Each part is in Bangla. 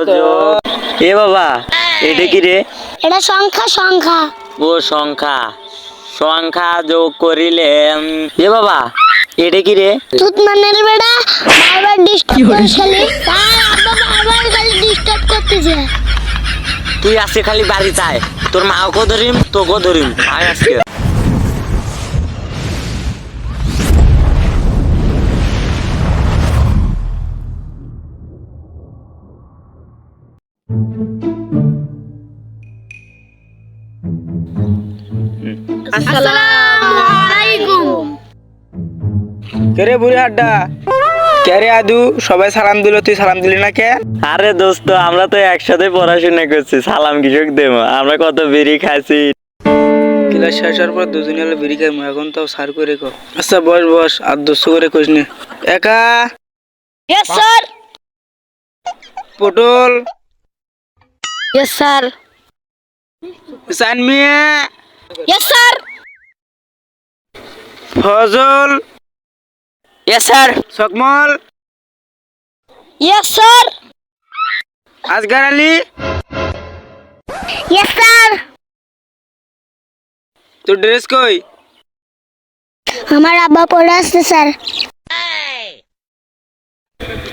এ বাবা এটা কি রে? এটা সংখ্যা সংখ্যা। ও সংখ্যা। সংখ্যা যোগ করিলে এ বাবা এটা কি রে? তুত মানের বেড়া বারবার ডিস্টার্ব করে খালি। তার আব্বা বারবার খালি ডিস্টার্ব করতেছে। তুই আজকে খালি বাড়ি চায়। তোর মাকেও ধরিম তোকেও ধরিম। আয় আজকে। কেরে বুড়ি হাড্ডা? কেরে আদু সবাই সালাম দিল তুই সালাম দিলি না কে? আরে দোস্ত আমরা তো একসাথে পড়াশোনা করছি সালাম কৃষক দেব আমরা কত বেরি খাইছি। ক্লাস শেষ হওয়ার পর দুজনে হলো বিড়ি খাই এখন তাও সার করে কো আচ্ছা বস বস আর দুশো করে কইস নে। একা? Yes sir Potol? Yes sir Sanmiya yes sir Fazal? এ sir সকমল yes sir Azgar Ali yes sir তোর ড্রেস কই আমার আব্বা পড়ে আসছে স্যার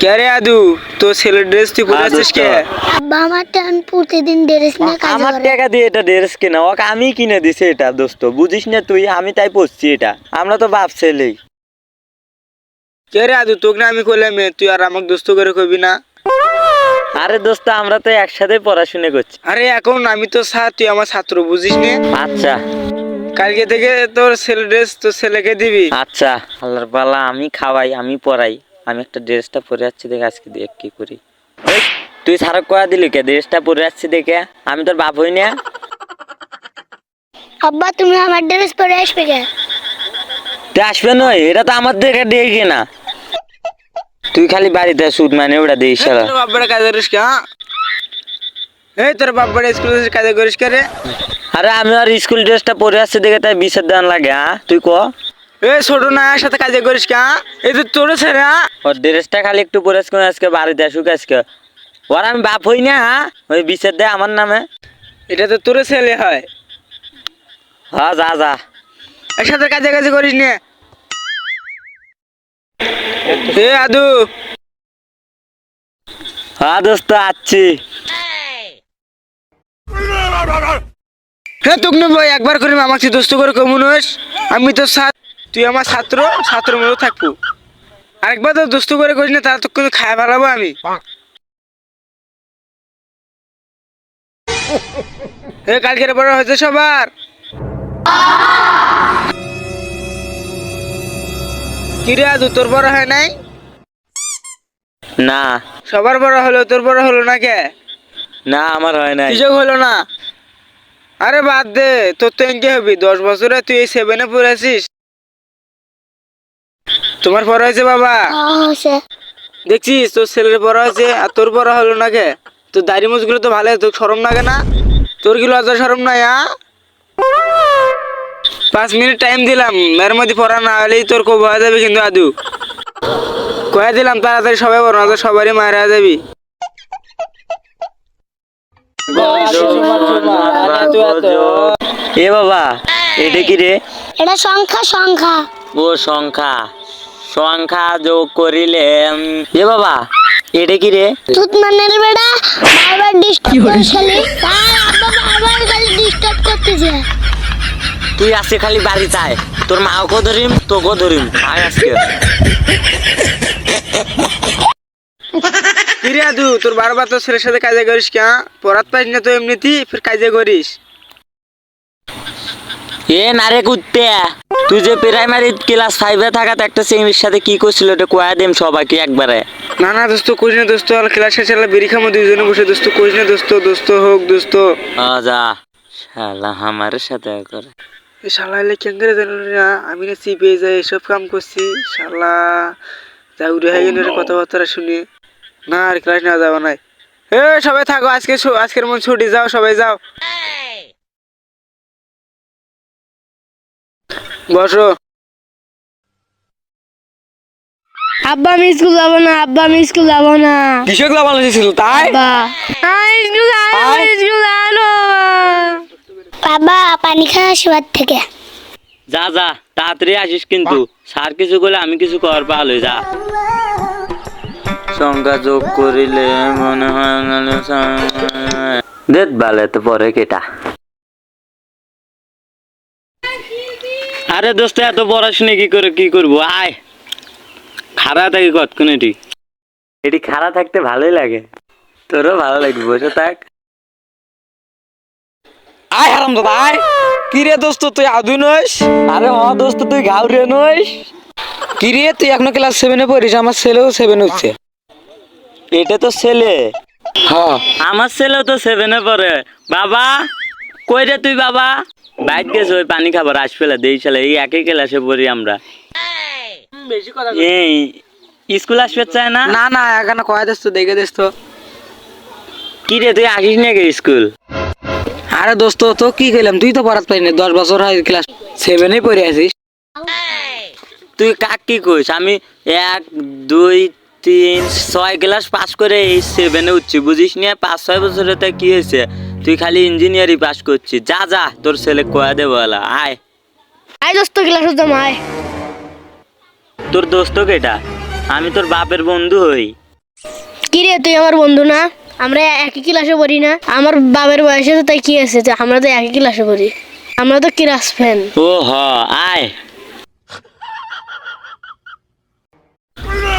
কেরে আদু তোর ছেলের ড্রেস তুই পরে হ্যাঁ, আছিস কে দোস্ত। আব্বা আমার টান প্রতিদিন ড্রেস নিয়ে কাজ আমার করে টাকা দিয়ে এটা ড্রেস কেনা ওকে আমি কিনে দিছি এটা দোস্ত বুঝিস না তুই আমি তাই পড়ছি এটা আমরা তো বাপ ছেলেই কেরে আদু তোকে না আমি কইলাম এ, তুই আর আমাকে দোস্ত করে কবি না? আরে দোস্ত আমরা তো একসাথে পড়াশোনা করছি। আরে এখন আমি তো স্যার তুই আমার ছাত্র বুঝিস নে? আচ্ছা। কালকে থেকে তোর ছেলে ড্রেস তোর ছেলেকে দিবি। আচ্ছা আল্লাহর পালা আমি খাওয়াই আমি পড়াই। আমি একটা ড্রেসটা পরে যাচ্ছি দেখে আজকে দেখ কি করি। এই, তুই সারক কয়া দিলি কে? ড্রেসটা পরে যাচ্ছি দেখে। আমি তোর বাপ হই না। আব্বা তুমি আমার ড্রেস পরে আসবে কে? তুই আসবে নয় এটা তো আমার দেখে দিয়ে না। তুই খালি বাড়িতে সুদ মানে ওটা দিস তোর বাপরে করিস কে হ্যাঁ? এই তোর বাপরে স্কুলে কাজে করিস কে রে? আরে আমি আর স্কুল ড্রেসটা পরে আসছি দেখে তাই দেওয়ান লাগে হ্যাঁ? তুই ক। এই ছোট নায়ের সাথে কাজে করিস কে হ্যাঁ? এই তো তোর ছেলে? ওর ড্রেসটা খালি একটু পরে আসকে আজকে বাড়িতে আসুক আজকে। ওর আমি বাপ হই না ওই বিশের দেয় আমার নামে। এটা তো তোর ছেলে হয়। হ্যাঁ যা যা। একসাথে কাজে কাজে করিস নে। এ আদু। হ্যাঁ দোস্ত আসছি হে তুক নেব একবার করিম আমাকে দোস্ত করে কমুনস আমি তো তুই আমার ছাত্র ছাত্র মতো থাকব। আরেকবার তো দোস্ত করে করিস না তারা তো কিন্তু খায় ভালাবো আমি। এ কালকের বড় হয়েছে সবার। কিরে আদু তোর বড় হয় নাই? না। সবার বড় হলো তোর বড় হলো না কে? না আমার হয় নাই। সুযোগ হলো না? আরে বাদ দে তোর তো এনকে হবি দশ বছরে তুই এই সেভেনে পড়েছিস তোমার বড় হয়েছে বাবা? দেখছিস তোর ছেলের বড় হয়েছে আর তোর বড় হলো না কে? তোর দাড়ি মুছগুলো তো ভালো তোর সরম লাগে না? তোর কি লজ্জা সরম নাই হ্যাঁ পাঁচ মিনিট টাইম দিলাম। এর মধ্যে পড়া না হলেই তোর কব হয়ে যাবে কিন্তু আদু। কয়ে দিলাম তাড়াতাড়ি সবাই বড় না তো সবারই মারা যাবি। এ বাবা এটা কি রে? এটা সংখ্যা সংখ্যা। ও সংখ্যা। সংখ্যা যোগ করিলে এ বাবা এটা কি রে? তুত মানের বারবার ডিস্টার্ব করে খালি তার আব্বা বারবার খালি ডিস্টার্ব করতেছে। তুই আজকে খালি বাড়ি চায় তোর মাকেও ধরিম তোকেও ধরিম। আয় আজকে। কিরে আদু তোর বারবার তোর ছেলের সাথে কাজে করিস কে হ্যাঁ? পড়াত পারিস না তো এমনিতেই ফির কাজে করিস। এ নারে কুত্তে। তুই যে প্রাইমারি ক্লাস ফাইভে থাকাতে একটা সেমির সাথে কি করছিল এটা কয়া দেম সবাইকে একবারে। না না দোস্ত করিস না দোস্ত আর ক্লাসে ছেলে বেরি খামো দুইজনে বসে দোস্ত করিস না দোস্ত দোস্ত হোক দোস্ত। আ যা শালা আমার সাথে করে শালা এলে জানো না আমি না চিপে যাই এসব কাম করছি শালা যা উড়ে হয়ে গেল কথাবার্তা শুনি। না আর ক্লাস যাবে না। এ সবাই থাকো আজকে আজকের মন ছুটি যাও সবাই যাও। বসো। আব্বা আমি স্কুল যাব না আব্বা আমি স্কুল যাব না। কৃষক লাভানো ছিল তাই? আব্বা। স্কুল যাব স্কুল যাব না বাবা পানি খাওয়া থেকে। যা যা তাড়াতাড়ি আসিস কিন্তু। স্যার কিছু করলে আমি কিছু কর পালো যা। সংখ্যা যোগ করিলে মনে হয় দেখ বালে তো পরে কেটা। আরে দোস্ত এত পড়াশুনে কি করে কি করব? আয়। খারাপ থাকি কতক্ষণ এটি? এটি খারাপ থাকতে ভালোই লাগে। তোরও ভালো লাগবে বসে থাক। আয় হারাম দাদা আয়। কি রে দোস্ত তুই আদু নইস আরে হ দোস্ত তুই ঘাউরে নইস কি রে তুই এখনও ক্লাস সেভেনে পড়িস? আমার ছেলেও সেভেন হচ্ছে। এটা তো ছেলে। হ্যাঁ আমার ছেলেও তো সেভেনে পড়ে। বাবা কই রে তুই বাবা? বাইক গেছে ওই পানি খাবার আস ফেলে দেই ছেলে এই একই ক্লাসে পড়ি আমরা। বেশি কথা এই স্কুল আসবে চায় না? না না এখানে কয় দোস্ত দেখে দোস্ত। কি রে তুই আসিস নাকি স্কুল? আরে দোস্ত তো কি কইলাম? তুই তো পড়াতে পারিনি দশ বছর হয় ক্লাস সেভেনে পড়ে আছিস। তুই কাক কি কইস? আমি এক দুই তিন ছয় ক্লাস পাস করে এই সেভেনে উঠছি বুঝিস নিয়ে পাঁচ ছয় বছরে তো কি হয়েছে? তুই খালি ইঞ্জিনিয়ারিং পাস করছিস। যা যা তোর ছেলে কয়া দে বলা আয়। আই দোস্ত ক্লাস জমায় তোর দোস্ত কেটা? আমি তোর বাপের বন্ধু হই। কি রে তুই আমার বন্ধু না? আমরা একই ক্লাসে পড়ি না। আমার বাবার বয়সে তো তাই কি আছে তো আমরা তো একই ক্লাসে পড়ি। আমরা তো ক্লাস ফ্যান ও হ আয়।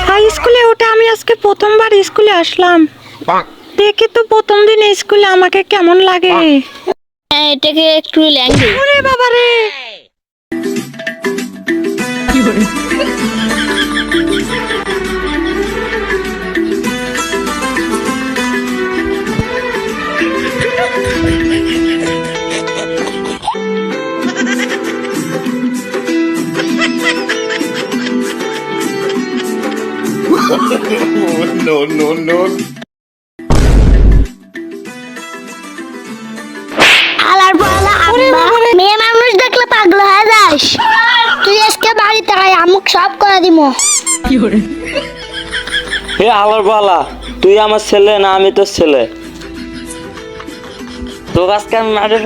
হাই স্কুলে ওটা আমি আজকে প্রথমবার স্কুলে আসলাম। দেখি তো প্রথম দিন স্কুলে আমাকে কেমন লাগে। এটাকে একটু ল্যাঙ্গুয়েজ ওরে বাবা রে আলার পালা আব্বা মেয়ে মানুষ দেখলে পাগল হয়ে যাস। তুই আজকে বাড়িতে আয় আমুক সব করে দিমো হে আলোর বালা তুই আমার ছেলে না আমি তোর ছেলে? তোর আজকে আমি মারে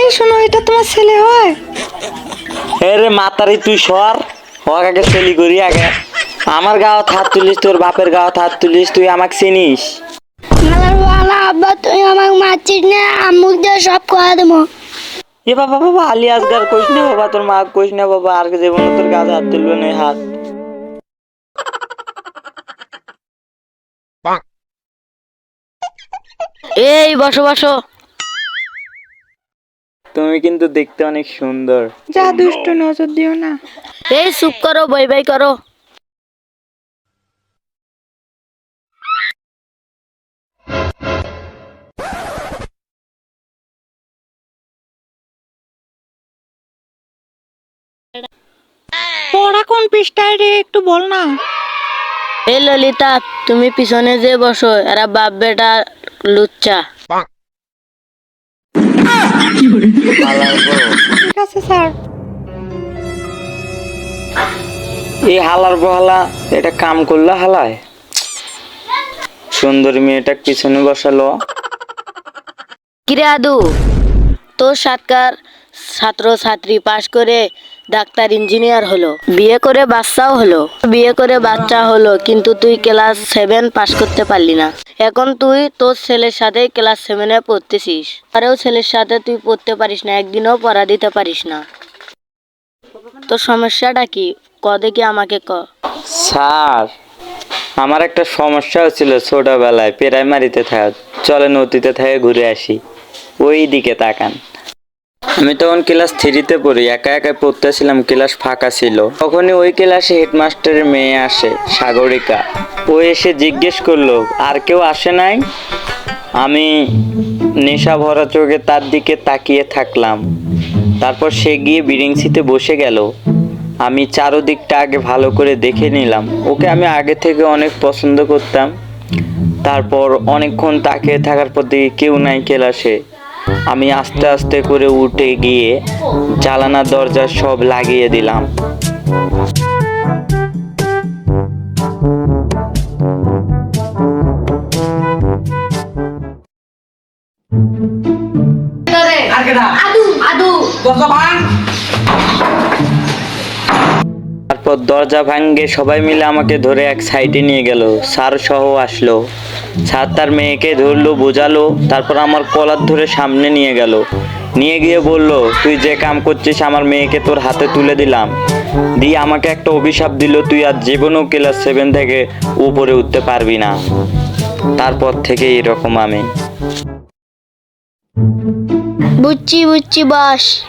এই শোনো এটা তোমার ছেলে হয়। হে রে মাতারি তুই সর। হক আগে সেলি করি আগে আমার গাও হাত তুলিস তোর বাপের গাও হাত তুলিস তুই আমাকে চিনিস। আলার পালা আব্বা তুই আমাকে মারছিস না আমুক দিয়ে সব করে দিমো এ বাবা বাবা আলি আজগার কইস না বাবা তোর মা কইস না বাবা আর জীবন তোর গাছে হাত তুলবে না হাত। এই বসো বসো। তুমি কিন্তু দেখতে অনেক সুন্দর। যা দুষ্ট নজর দিও না। এই চুপ করো বই বই করো। পৃষ্ঠায় রে? একটু বল না। এই ললিতা তুমি পিছনে যে বসো এরা বাপ বেটা লুচ্চা। ঠিক আছে স্যার। এই হালার বহালা এটা কাম করলে হালায়? সুন্দরী মেয়েটা পিছনে বসালো। কিরে আদু তোর সাতকার ছাত্র ছাত্রী পাশ করে ডাক্তার ইঞ্জিনিয়ার হলো। বিয়ে করে বাচ্চাও হলো। বিয়ে করে বাচ্চা হলো, কিন্তু তুই ক্লাস সেভেন পাশ করতে পারলি না। এখন তুই তোর ছেলের সাথে ক্লাস সেভেনে পড়তেছিস। আরেও ছেলের সাথে তুই পড়তে পারিস না, একদিনও পড়া দিতে পারিস না। তোর সমস্যাটা কি? ক দেখি আমাকে ক। স্যার, আমার একটা সমস্যা হচ্ছিল ছোটবেলায়, প্রাইমারিতে থাকা চলে নদীতে থেকে ঘুরে আসি। ওই দিকে তাকান। আমি তখন ক্লাস থ্রিতে পড়ি, একা একা পড়তেছিলাম ক্লাস ফাঁকা ছিল। তখনই ওই ক্লাসে হেডমাস্টারের মেয়ে আসে, সাগরিকা। ও এসে জিজ্ঞেস করল, আর কেউ আসে নাই? আমি নেশা ভরা চোখে তার দিকে তাকিয়ে থাকলাম। তারপর সে গিয়ে বিরিংসিতে বসে গেল। আমি চারোদিকটা আগে ভালো করে দেখে নিলাম। ওকে আমি আগে থেকে অনেক পছন্দ করতাম। তারপর অনেকক্ষণ তাকিয়ে থাকার পর দেখি কেউ নাই ক্লাসে। আমি আস্তে আস্তে করে উঠে গিয়ে জালানা দরজা সব লাগিয়ে দিলাম। তারপর দরজা ভাঙ্গে সবাই মিলে আমাকে ধরে এক সাইডে নিয়ে গেল। স্যার সহ আসলো। স্যার তার মেয়েকে ধরলো, বোঝালো, তারপর আমার কলার ধরে সামনে নিয়ে গেল। নিয়ে গিয়ে বলল, তুই যে কাম করছিস, আমার মেয়েকে তোর হাতে তুলে দিলাম। দিয়ে আমাকে একটা অভিশাপ দিল, তুই আর জীবনেও ক্লাস সেভেন থেকে উপরে উঠতে পারবি না। তারপর থেকে এরকম আমি। বুঝছি বুঝছি, বাস।